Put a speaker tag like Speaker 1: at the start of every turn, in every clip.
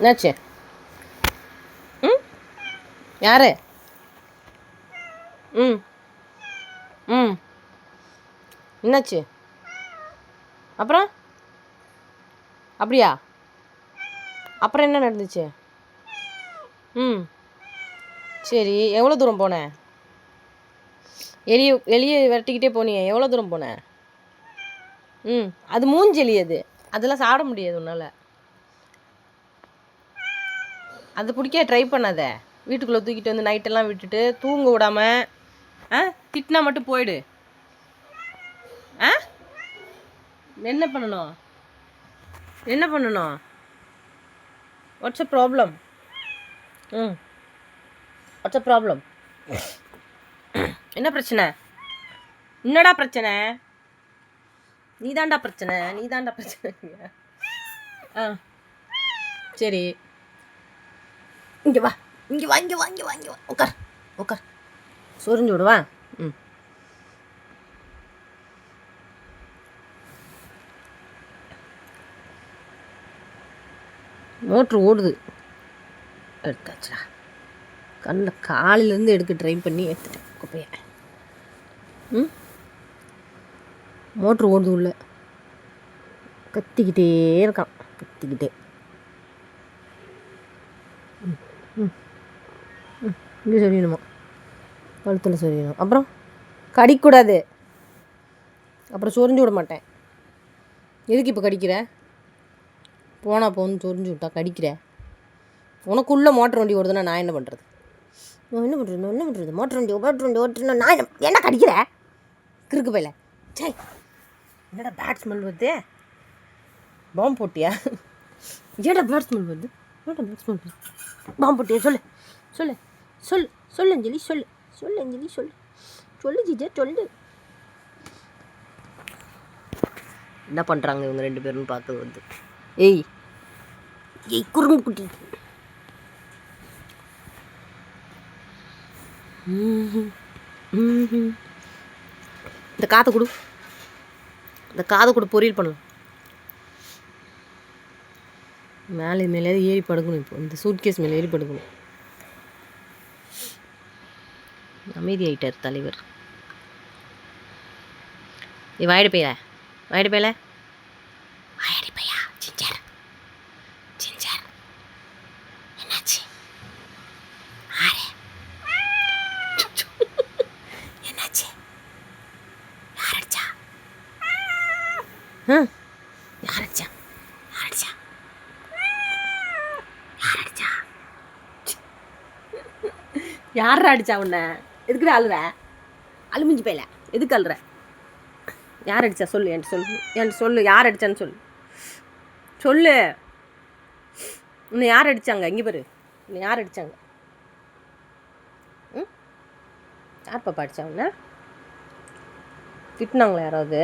Speaker 1: என்னாச்சு? ம்? யார்? ம். ம். என்னாச்சு? அப்புறம்? அப்படியா? அப்புறம் என்ன நடந்துச்சு? ம். சரி எவ்வளோ தூரம் போன? எலிய எலியை விரட்டிக்கிட்டே போனியே எவ்வளோ தூரம் போன? ம். அது மூஞ்சி அது. அதெல்லாம் சாப்பிட முடியாது உன்னால். அது பிடிக்க ட்ரை பண்ணாத. வீட்டுக்குள்ளே தூக்கிட்டு வந்து நைட்டெல்லாம் விட்டுட்டு தூங்க விடாமல் ஆ திட்டினா மட்டும் போயிடு. ஆ? என்ன பண்ணணும்? என்ன பண்ணணும்? வாட்ஸ் அ ப்ராப்ளம் ம். வாட்ஸ் அ ப்ராப்ளம் என்ன பிரச்சனை? என்னடா பிரச்சனை? நீதான்டா பிரச்சனை நீதான்டா பிரச்சனை. ஆ. சரி. இங்கே வா இங்கே வா இங்கே வா இங்கே வா இங்கே வா. உட்கார் உட்கார் சொரிஞ்சு விடுவா ம். மோட்ரு ஓடுது. எடுத்தாச்சா கண்ணில் காலையிலேருந்து எடுக்க ட்ரை பண்ணி எடுத்துட்டேன் குப்பையை. ம்? மோட்ரு ஓடுது உள்ள. கத்திக்கிட்டே இருக்கான் கத்திக்கிட்டே. ம். ம் இங்கே சொல்லிடணுமா? கழுத்தில் சொல்லிடணும். அப்புறம்? கடிக்கூடாது. அப்புறம் சொரிஞ்சு விட மாட்டேன். எதுக்கு இப்போ கடிக்கிற? போனா போன்னு சொரிஞ்சு விட்டா கடிக்கிற? உனக்குள்ளே மோட்டர் வண்டி ஓடுதுன்னா நான் என்ன பண்ணுறது நான் என்ன பண்ணுறது நான் என்ன பண்ணுறது மோட்டர் வண்டி மோட்டர் வண்டி ஓட்டுனா நான் என்ன என்ன கடிக்கிற? கிறுக்கு பையில. சே என்னடா பேட் ஸ்மெல் வருது? பாம்பு போட்டியா? ஏடா பேட் ஸ்மெல் வருது? ஏடா பேட் ஸ்மெல் வருது? பாம்பு போட்டியா சொல்லு. சொல்லு. சொல்லு. சொல்லு அஞ்சலி சொல்லு. சொல்லு அஞ்சலி சொல்லு. சொல்லு ஜிஜா சொல்லு. என்ன பண்ணுறாங்க இவங்க ரெண்டு பேரும் பார்த்து வந்து ஏய். ஏய் குறும்பு குட்டி. ம்ஹும். ம்ஹும். இந்த காதை கொடு. இந்த காதை கொடு பொரியல் பண்ணலாம். மேலே மேலே ஏறி படுக்கணும் இப்போ. இந்த சூட்கேஸ் மேலே ஏறி படுக்கணும். அமைதி ஆயிட்டார் தலைவர். நீ வாயிடு பையல வாயிடு பையல. வாயடி பையா ஜிஞ்சர். ஜிஞ்சர். என்னாச்சு? ஆரே என்னாச்சு? யார் அடிச்சா? ஆ யார் அடிச்சா யார் அடிச்சா யார் அடிச்சா யாரா அடிச்சா உன்னை? எதுக்குடா அழுற அழுமிஞ்சு போயில. எதுக்கு அழுற? யார் அடிச்சா சொல்லு என்கிட்ட சொல்லு. என்கிட்ட சொல்லு யார் அடிச்சான்னு சொல்லு. சொல்லு. உன்னை யார் அடிச்சாங்க? இங்கே பாரு. உன்னை யார் அடிச்சாங்க? ம்? யார் பாப்பா அடிச்சா உன்னை? திட்டினாங்களா யாராவது?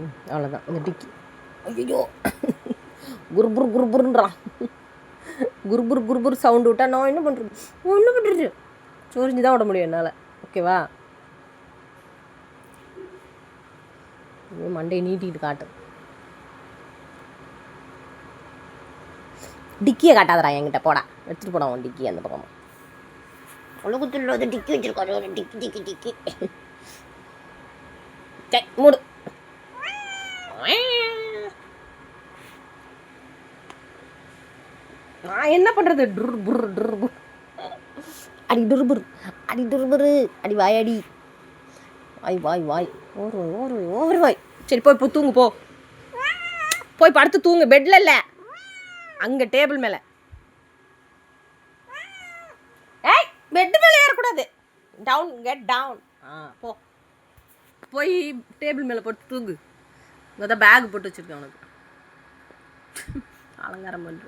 Speaker 1: ம் அவ்வளோதான் இந்த டிக்கி. ஐயோ குருபுர் குருபுருன்றான் குருபுர் குருபுர் சவுண்டு விட்டா நான் என்ன பண்ணுறது என்ன பண்ணுறது சொரிஞ்சு தான் விட முடியும் என்னால். ஓகேவா மண்டையை நீட்டிட்டு காட்டு. டிக்கியை காட்டாதடா என்கிட்ட போடா. எடுத்துட்டு போடா உன் டிக்கி அந்த பக்கமா. உலகத்தில் டிக்கி வச்சிருக்காரு ஒரு டிக்கி டிக்கி டிக்கி. மூடு. நான் என்ன பண்ணுறது டுர் புர் டுர் புர். அடி டுர்புர் அடி டுர்புரு அடி வாய் அடி. வாய் வாய் வாய். ஓர் ஓர் ஓவர் வாய். சரி போய் போ தூங்கு போ. போய் படுத்து தூங்கு. பெட்டில் இல்லை. அங்கே டேபிள் மேலே. ஏய் பெட்டு மேலே ஏறக்கூடாது. டவுன் கெட் டவுன் ஆ போ. போய் டேபிள் மேலே போட்டு தூங்கு. இங்கே தான் பேக் போட்டு வச்சுருக்கேன் உனக்கு. அலங்காரம் பண்ணுறேன்